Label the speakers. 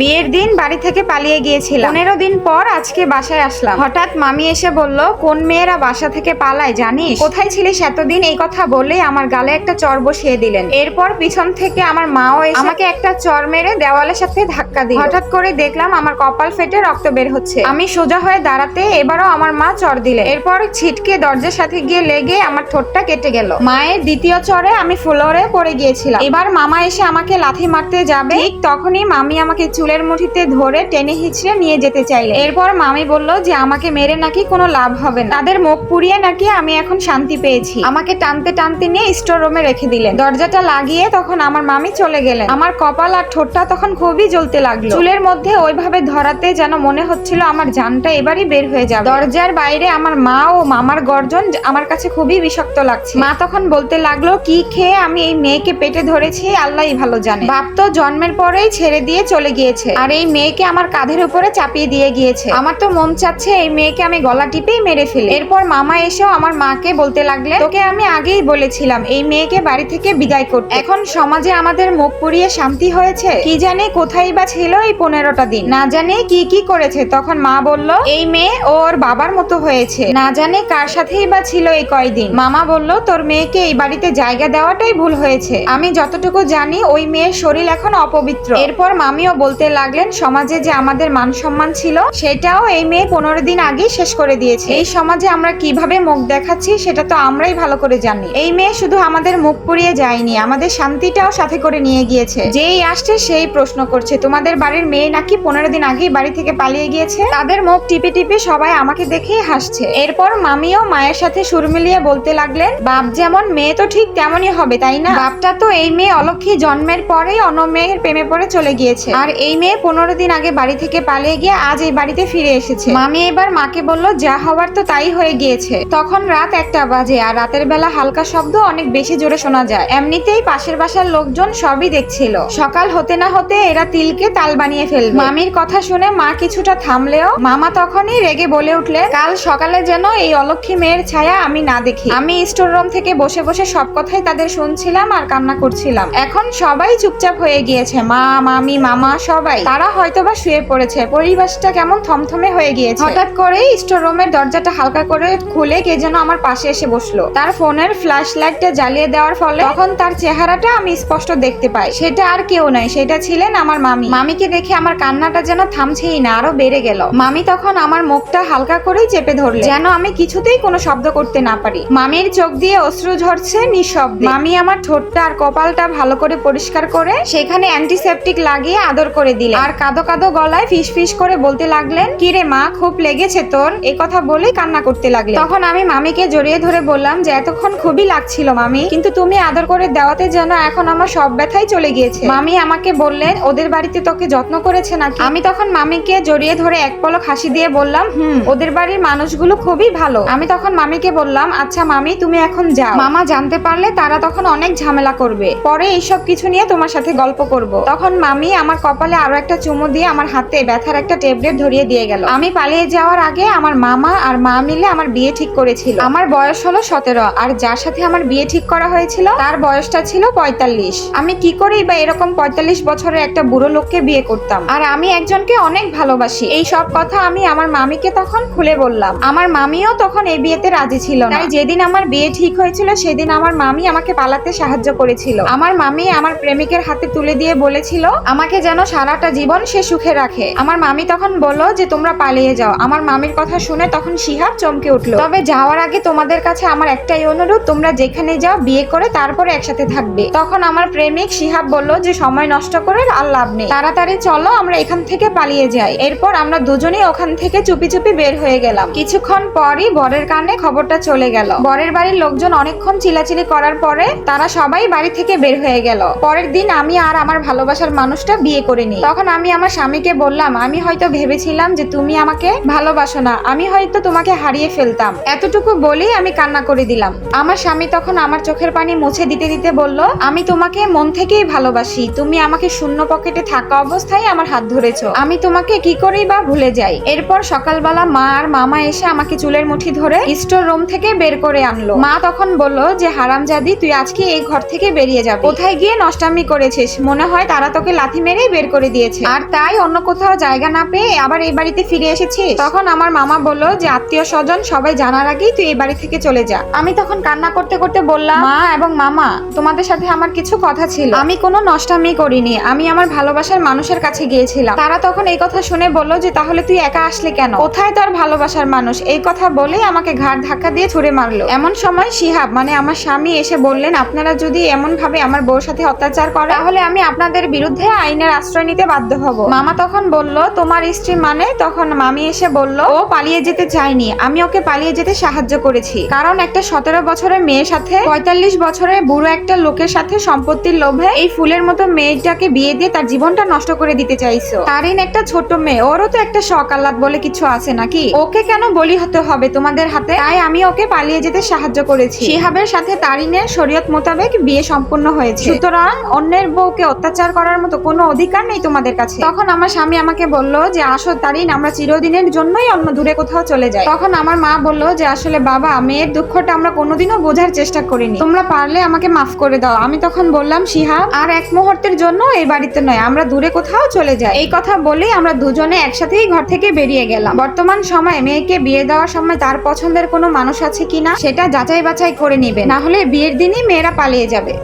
Speaker 1: বিয়ের দিন বাড়ি থেকে পালিয়ে গিয়েছিলাম। পনেরো দিন পর আজকে বাসায় আসলাম। হঠাৎ মামি এসে বলল, কোন মেয়েরা বাসা থেকে পালায় জানিস? কোথায় ছিলিস এতদিন? এই কথা বলেই আমার গালে একটা চর বসিয়ে দিলেন। এরপর পিছন থেকে আমার মাও এসে আমাকে একটা চর মেরে দেওয়ালের সাথে ধাক্কা দিল। হঠাৎ করে দেখলাম আমার কপাল ফেটে রক্ত বের হচ্ছে। আমি সোজা হয়ে দাঁড়াতে এবারও আমার মা চর দিলে এরপর ছিটকে দরজার সাথে গিয়ে লেগে আমার ঠোঁটটা কেটে গেল। মায়ের দ্বিতীয় চরে আমি ফ্লোরে পড়ে গিয়েছিলাম। এবার মামা এসে আমাকে লাথি মারতে যাবে। ঠিক তখনই মামি আমাকে চুলের মুঠিতে ধরে টেনে হিচড়ে নিয়ে যেতে চাইলে। এরপর মামি বলল যে, আমাকে মেরে নাকি কোনো লাভ হবে না। তাদের মুখ পুড়িয়ে নাকি আমি এখন শান্তি পেয়েছি। আমাকে টানতে টানতে নিয়ে স্টোর রুমে রেখে দিলেন। দরজাটা লাগিয়ে তখন আমার মামি চলে গেলেন। আমার কপাল আর ঠোঁটটা তখন খুবই জ্বলতে লাগল। চুলের মধ্যে ওইভাবে ধরাতে যেন মনে হচ্ছিল আমার জানটা এবারই বের হয়ে যাবে। দরজার বাইরে আমার মা ও মামার গর্জন আমার কাছে খুবই বিষাক্ত লাগছে। মা তখন বলতে লাগল, কি খেয়ে আমি এই মেয়েকে পেটে ধরেছি, আল্লাহই ভালো জানে। বাপ তো জন্মের পরেই ছেড়ে দিয়ে চলে গিয়েছে আর এই মেয়েকে আমার কাঁধের উপরে চাপিয়ে দিয়ে গিয়েছে। আমার তো মন চাচ্ছে এই মেয়েকে আমি গলা টিপেই মেরে ফেলি। এরপর মামা এসেও আমার মাকে বলতে লাগলে, তোকে আমি আগেই বলেছিলাম এই মেয়েকে বাড়ি থেকে বিদায় করতে। এখন সমাজে আমাদের মুখ পুড়িয়ে শান্তি হয়েছে। কি জানে কোথায় বা ছিল এই পনেরোটা দিন। না জানে কি কি করেছে। তখন মা বলল, এই মেয়ে ওর বাবার মতো হয়েছে। না জানে কার সাথেই বা ছিল এই কয়দিন। মামা বলল, তোর মেয়েকে এই বাড়িতে জায়গা দেওয়াটাই ভুল হয়েছে। আমি যতটুকু জানি, ওই মেয়ের শরীর এখন অপবিত্র। এরপর মামিও বলতে লাগলেন, সমাজে যে আমাদের মান সম্মান ছিল, সেটাও এই মেয়ে পনেরো দিন আগেই শেষ করে দিয়েছে। এই সমাজে আমরা কীভাবে মুখ দেখাচ্ছি, সেটা তো আমরাই ভালো করে জানি। এই মেয়ে শুধু আমাদের মুখ পুড়িয়ে যায়নি, আমাদের শান্তিটাও সাথে করে নিয়ে গিয়েছে। যেই আসছে, সেই প্রশ্ন করছে, তোমাদের বাড়ির মেয়ে নাকি পনেরো দিন আগেই বাড়ি থেকে পালিয়ে গিয়েছে? তাদের মুখ টিপে টিপে সবাই আমাকে দেখেই হাসছে। এরপর মামিও মায়ের সাথে সুর মিলিয়ে বলতে লাগলেন, বাপ যেমন মেয়ে তো ঠিক তেমনই হবে, তাই না? বাপটা তো এই মেয়ে অলক্ষী জন্মের পরেই অন্য মেয়ের প্রেমে পড়ে চলে গিয়েছে। আর এই মেয়ে পনেরো দিন আগে বাড়ি থেকে পালিয়ে গিয়ে আজ এই বাড়িতে ফিরে এসেছে। মামি এবার মাকে বলল, যা হওয়ার তো তাই হয়ে গিয়েছে। তখন রাত একটা বাজে আর রাতের বেলা হালকা শব্দ অনেক বেশি জোরে শোনা যায়। এমনিতেই পাশের বাসার লোকজন সবই দেখছিল। সকাল হতে না হতে এরা তিলকে তাল বানিয়ে ফেলবে। মামির কথা শুনে মা কিছুটা থামলেও মামা তখনই রেগে বলে উঠলে কাল সকালে যেন এই অলক্ষী মেয়ের ছায়া আমি না দেখি। আমি স্টোর রুম থেকে বসে বসে সব কথাই তাদের শুনছিলাম আর কান্না করছিলাম। এখন সবাই চুপচাপ হয়ে গিয়েছে। মা, মামি, মামা সবাই। তারা হয়তোবা শুয়ে পড়েছে। পরিবেশটা কেমন থমথমে হয়ে গিয়েছে। হঠাৎ করে স্টোর রুমের দরজাটা হালকা করে খুলে কে যেন আমার পাশে এসে বসল। তার ফোনের ফ্ল্যাশ লাইটটা জ্বালিয়ে দেওয়ার ফলে তখন তার চেহারাটা আমি স্পষ্ট দেখতে পাই। সেটা আর কেউ নাই সেটা ছিলেন আমার মামি। মামিকে দেখে আমার কান্নাটা যেন থামছেই না আরও বেড়ে গেল। মামি তখন আমার মুখটা হালকা করেই চেপে ধরলে যেন আমি কিছুতেই কোনো শব্দ করতে না পারি। মামির চোখ দিয়ে অশ্রু ঝরছে নিঃশব্দে। মামি আমার ঠোঁটটা আর কপালটা ভালো করে পরিষ্কার করে সেখানে অ্যান্টিসেপটিক লাগিয়ে আদর করে দিলে আর কাদো কাদো গলায় ফিস ফিস করে বলতে লাগলেন কিরে মা, খুব লেগেছে তোর? এ কথা বলেই কান্না করতে লাগলে তখন আমি মামিকে জড়িয়ে ধরে বললাম যে, এতক্ষণ খুবই লাগছিল মামি, কিন্তু তুমি আদর করে দেওয়াতে যেন এখন আমার সব ব্যথাই চলে গিয়েছে। মামি আমাকে বললেন, ওদের বাড়িতে তোকে যত্ন করেছে নাকি? আমি তখন মামিকে জড়িয়ে ধরে এক পলক হাসি দিয়ে বললাম, হুম, ওদের বাড়ির মানুষগুলো খুবই ভালো। আমি তখন মামিকে বললাম আচ্ছা মামি, তুমি এখন যাও। মামা জানতে পারলে তারা তখন অনেক ঝামেলা করবে। পরে এইসব কিছু নিয়ে তোমার সাথে গল্প করব। তখন মামি আমার কপালে আরও একটা চুমু দিয়ে আমার হাতে ব্যথার একটা ট্যাবলেট ধরিয়ে দিয়ে গেল। আমি পালিয়ে যাওয়ার আগে আমার মামা আর মা মিলে আমার বিয়ে ঠিক করেছিল। আমার বয়স হলো সতেরো, আর যার সাথে আমার বিয়ে ঠিক করা হয়েছিল তার বয়সটা ছিল পঁয়তাল্লিশ। আমি কি করেই বা এরকম পঁয়তাল্লিশ বছরের একটা বুড়ো লোককে বিয়ে করতাম। আর আমি একজনকে অনেক ভালোবাসি। এই সব কথা আমি আমার মামিকে তখন খুলে বললাম। আমার মামিও তখন এই বিয়েতে রাজি ছিল তাই যেদিন আমার বিয়ে ঠিক হয়েছিল, সেদিন আমার মামি আমাকে পালাতে সাহায্য করেছিল। আমার মামি আমার প্রেমিকের হাতে তুলে দিয়ে বলেছিল, আমাকে যেন সারাটা জীবন সে সুখে রাখে। আমার মামি তখন বলল যে, তোমরা পালিয়ে যাও। আমার মামির কথা শুনে তখন শিহাব চমকে উঠল। তবে যাওয়ার আগে তোমাদের কাছে আমার একটাই অনুরোধ, তোমরা যেখানে যাও, বিয়ে করে তারপরে একসাথে থাকবে। তখন আমার প্রেমিক শিহাব বলল যে, সময় নষ্ট করে আর লাভ নেই। তাড়াতাড়ি চলো, আমরা এখান থেকে পালিয়ে যাই। এরপর আমরা দুজনেই ওখান থেকে চুপি চুপি বের হয়ে গেলাম। কিছুক্ষণ পরই বরের কানে খবরটা চলে গেল। বরের বাড়ির লোকজন অনেকক্ষণ চিলাচিলি করার পরে তারা সবাই বাড়ি থেকে বের হয়ে গেল। পরের দিন আমি আর আমার ভালোবাসার মানুষটা বিয়ে করে নিই তখন আমি আমার স্বামীকে বললাম, আমি হয়তো ভেবেছিলাম যে তুমি আমাকে ভালোবাসো না। আমি হয়তো তোমাকে হারিয়ে ফেলতাম। এতটুকু বলেই আমি কান্না করে দিলাম। আমার স্বামী তখন আমার চোখের পানি মুছে দিতে দিতে বলল, আমি তোমাকে মন থেকেই ভালোবাসি। তুমি আমাকে শূন্য পকেটে থাকা অবস্থায় আমার হাত ধরেছো। আমি তোমাকে কি করেই বা ভুলে যাই? এরপর সকালবেলা মা আর মামা এসে আমাকে চুলের মুঠি ধরে স্টোর রুম থেকে বের করে আনলো। মা তখন বলল যে, হারামজাদি, তুই আজকে এই ঘর থেকে বেরিয়ে যাবে। কোথায় গিয়ে নষ্টামি করেছিস? মনে হয় তারা তোকে লাথি মেরেই বের করে করে দিয়েছে। আর তাই অন্য কোথাও জায়গা না পেয়ে আবার এই বাড়িতে ফিরে এসেছি তখন আমার মামা বলল যে আত্মীয় স্বজন সবাই জানার আগেই তুই এই বাড়ি থেকে চলে যা। আমি তখন কান্না করতে করতে বললাম মা এবং মামা তোমাদের সাথে আমার কিছু কথা ছিল। আমি কোনো নষ্টামি করিনি আমি আমার ভালোবাসার মানুষের কাছে গিয়েছিলাম। তারা তখন এই কথা শুনে বলল যে তাহলে তুই একা আসলে কেন? কোথায় তোর ভালোবাসার মানুষ? এই কথা বলেই আমাকে ঘাড় ধাক্কা দিয়ে ছুড়ে মারলো। এমন সময় শিহাব মানে আমার স্বামী এসে বললেন আপনারা যদি এমন ভাবে আমার বউর সাথে অত্যাচার করে তাহলে আমি আপনাদের বিরুদ্ধে আইনের আশ্রয় নিতে বাধ্য হব। মামা তখন বলল, তোমার স্ত্রী মানে? তখন মামি এসে বলল, ও পালিয়ে যেতে চায়নি। আমি ওকে পালিয়ে যেতে সাহায্য করেছি। কারণ একটা সতেরো বছরের মেয়ের সাথে পঁয়তাল্লিশ বছরের বুড়ো একটা লোকের সাথে সম্পত্তির লোভে এই ফুলের মতো মেয়েটাকে বিয়ে দিয়ে তার জীবনটা নষ্ট করে দিতে চাইছো। তারিন একটা ছোট মেয়ে। ওরও তো একটা শখ আহ্লাদ বলে কিছু আছে নাকি? ওকে কেন বলি হতে হবে তোমাদের হাতে? তাই আমি ওকে পালিয়ে যেতে সাহায্য করেছি। শিহাবের সাথে তারিনের শরীয়ত মোতাবেক বিয়ে সম্পূর্ণ হয়েছে। সুতরাং অন্যের বউকে অত্যাচার করার মতো কোনো অধিকার নেই। তোমাদের কাছে। তখন আমার স্বামী আমাকে বলল যে, আসো তারিন, আমরা চিরদিনের জন্যই অন্য দূরে কোথাও চলে যাই। তখন আমার মা বলল যে, আসলে বাবা, মেয়ের দুঃখটা আমরা কোনোদিনও বোঝার চেষ্টা করিনি। তোমরা পারলে আমাকে মাফ করে দাও। আমি তখন বললাম শিহাব আর এক মুহূর্তের জন্য এই বাড়িতে নয়, আমরা দূরে কোথাও চলে যাই। এই কথা বলেই আমরা দুজনে একসাথেই ঘর থেকে বেরিয়ে গেলাম। বর্তমান সময়ে মেয়েকে বিয়ে দেওয়ার সময় তার পছন্দের কোনো মানুষ আছে কিনা, সেটা যাচাই বাছাই করে নিবে। না হলে বিয়ের দিনই মেয়েরা পালিয়ে যাবে।